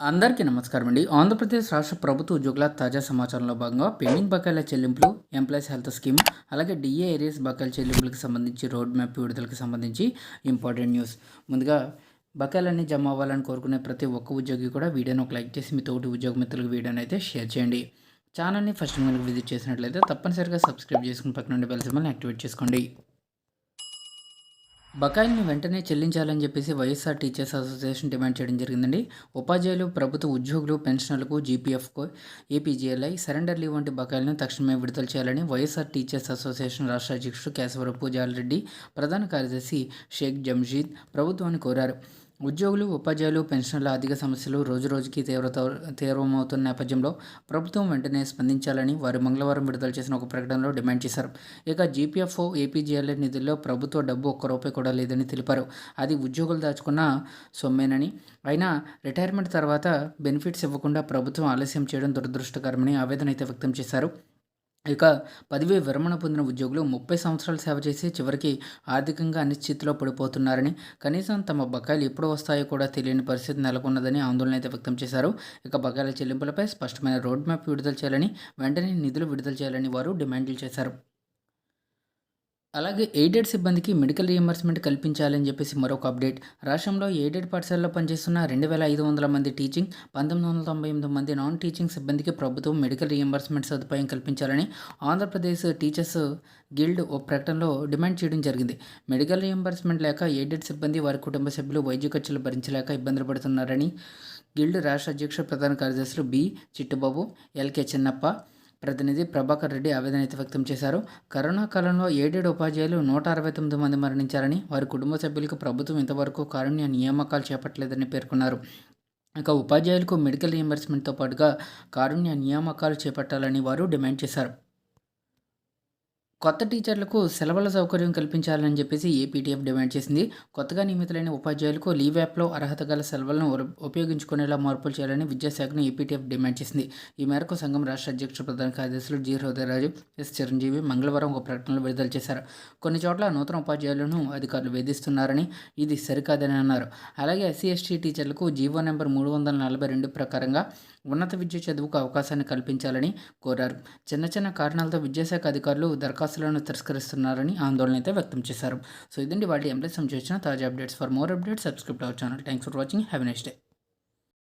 అందరికీ నమస్కారం అండి ఆంధ్రప్రదేశ్ రాష్ట్ర ప్రభుత్వ ఉద్యోగుల తాజా సమాచారంలో భాగంగా పెండింగ్ బకాయిల చెల్లింపులు ఎంప్లాయీస్ హెల్త్ స్కీమ్ అలాగే డిఏ ఏరియాస్ బకాయిల చెల్లింపులకు సంబంధించి రోడ్ మ్యాప్ విడుదలకు సంబంధించి ఇంపార్టెంట్ న్యూస్. ముందుగా బకాయిలన్నీ జమ అవ్వాలని కోరుకునే ప్రతి ఒక్క ఉద్యోగి కూడా వీడియోని ఒక లైక్ చేసి మీ తోటి ఉద్యోగ మిత్రులకు వీడియోని అయితే షేర్ చేయండి. ఛానల్ని ఫస్ట్ మనకు విజిట్ చేసినట్లయితే తప్పనిసరిగా సబ్స్క్రైబ్ చేసుకుని పక్కన నుండి బెల్ సింబల్ని యాక్టివేట్ చేసుకోండి. బకాయిల్ని వెంటనే చెల్లించాలని చెప్పేసి వైఎస్ఆర్ టీచర్స్ అసోసియేషన్ డిమాండ్ చేయడం జరిగిందండి. ఉపాధ్యాయులు ప్రభుత్వ ఉద్యోగులు పెన్షనర్లకు జీపీఎఫ్కు ఏపీజీఎల్ఐ సరెండర్ లీవ్ వంటి బకాయిలను తక్షణమే విడుదల చేయాలని వైఎస్ఆర్ టీచర్స్ అసోసియేషన్ రాష్ట్ర అధ్యక్షుడు కేశవరపు జాలరెడ్డి ప్రధాన కార్యదర్శి షేక్ జంషీద్ ప్రభుత్వాన్ని కోరారు. ఉద్యోగులు ఉపాధ్యాయులు పెన్షన్ల ఆర్థిక సమస్యలు రోజురోజుకి తీవ్రత తీవ్రమవుతున్న నేపథ్యంలో ప్రభుత్వం వెంటనే స్పందించాలని వారు మంగళవారం విడుదల చేసిన ఒక ప్రకటనలో డిమాండ్ చేశారు. ఇక జీపీఎఫ్ఓ ఏపీజీఎల్ఏ నిధుల్లో ప్రభుత్వ డబ్బు ఒక్క రూపాయి కూడా లేదని తెలిపారు. అది ఉద్యోగులు దాచుకున్న సొమ్మేనని. అయినా రిటైర్మెంట్ తర్వాత బెనిఫిట్స్ ఇవ్వకుండా ప్రభుత్వం ఆలస్యం చేయడం దురదృష్టకరమని ఆవేదన అయితే వ్యక్తం చేశారు. ఇక పదవి విరమణ పొందిన ఉద్యోగులు ముప్పై సంవత్సరాలు సేవ చేసి చివరికి ఆర్థికంగా అనిశ్చితిలో పడిపోతున్నారని కనీసం తమ బకాయిలు ఎప్పుడు వస్తాయో కూడా తెలియని పరిస్థితి నెలకొన్నదని ఆందోళన అయితే వ్యక్తం చేశారు. ఇక బకాయిల చెల్లింపులపై స్పష్టమైన రోడ్ మ్యాప్ విడుదల చేయాలని వెంటనే నిధులు విడుదల చేయాలని వారు డిమాండ్లు చేశారు. అలాగే ఎయిడెడ్ సిబ్బందికి మెడికల్ రియంబర్స్మెంట్ కల్పించాలని చెప్పేసి మరొక అప్డేట్. రాష్ట్రంలో ఎయిడెడ్ పాఠశాలలో పనిచేస్తున్న రెండు వేల ఐదు వందల మంది టీచింగ్ పంతొమ్మిది వందల తొంభై ఎనిమిది మంది నాన్ టీచింగ్ సిబ్బందికి ప్రభుత్వం మెడికల్ రియంబర్స్మెంట్ సదుపాయం కల్పించాలని ఆంధ్రప్రదేశ్ టీచర్స్ గిల్డ్ ఓ ప్రకటనలో డిమాండ్ చేయడం జరిగింది. మెడికల్ రియంబర్స్మెంట్ లేక ఎయిడెడ్ సిబ్బంది వారి కుటుంబ సభ్యులు వైద్య ఖర్చులు భరించలేక ఇబ్బందులు పడుతున్నారని గిల్డ్ రాష్ట్ర అధ్యక్ష ప్రధాన కార్యదర్శులు బి. చిట్టుబాబు ఎల్కే చిన్నప్ప ప్రతినిధి ప్రభాకర్ రెడ్డి ఆవేదన అయితే వ్యక్తం చేశారు. కరోనా కాలంలో ఏడేడు ఉపాధ్యాయులు నూట అరవై తొమ్మిది మంది మరణించారని వారి కుటుంబ సభ్యులకు ప్రభుత్వం ఇంతవరకు కారుణ్య నియామకాలు చేపట్టలేదని పేర్కొన్నారు. ఇక ఉపాధ్యాయులకు మెడికల్ రియంబర్స్మెంట్తో పాటుగా కారుణ్య నియామకాలు చేపట్టాలని వారు డిమాండ్ చేశారు. కొత్త టీచర్లకు సెలవుల సౌకర్యం కల్పించాలని చెప్పేసి ఏపీటీఎఫ్ డిమాండ్ చేసింది. కొత్తగా నియమితులైన ఉపాధ్యాయులకు లీవ్ యాప్లో అర్హత గల సెలవులను ఉపయోగించుకునేలా మార్పులు చేయాలని విద్యాశాఖను ఏపీటీఎఫ్ డిమాండ్ చేసింది. ఈ మేరకు సంఘం రాష్ట్ర అధ్యక్షుడు ప్రధాన కార్యదర్శులు జి. హృదయరాజు ఎస్. చిరంజీవి మంగళవారం ఒక ప్రకటనలో విడుదల చేశారు. కొన్ని చోట్ల నూతన ఉపాధ్యాయులను అధికారులు వేధిస్తున్నారని ఇది సరికాదని అన్నారు. అలాగే ఎస్సీ ఎస్టీ టీచర్లకు జీవో నెంబర్ మూడు వందల నలభై రెండు ప్రకారంగా ఉన్నత విద్య చదువుకు అవకాశాన్ని కల్పించాలని కోరారు. చిన్న చిన్న కారణాలతో విద్యాశాఖ అధికారులు దరఖాస్తు దరఖాస్తులను తిరస్కరిస్తున్నారని ఆందోళన అయితే వ్యక్తం చేశారు. సో ఇదండి వాటి ఎంప్లాయ్ సంబంధించిన తాజా updates. For more updates subscribe our channel thanks for watching have next day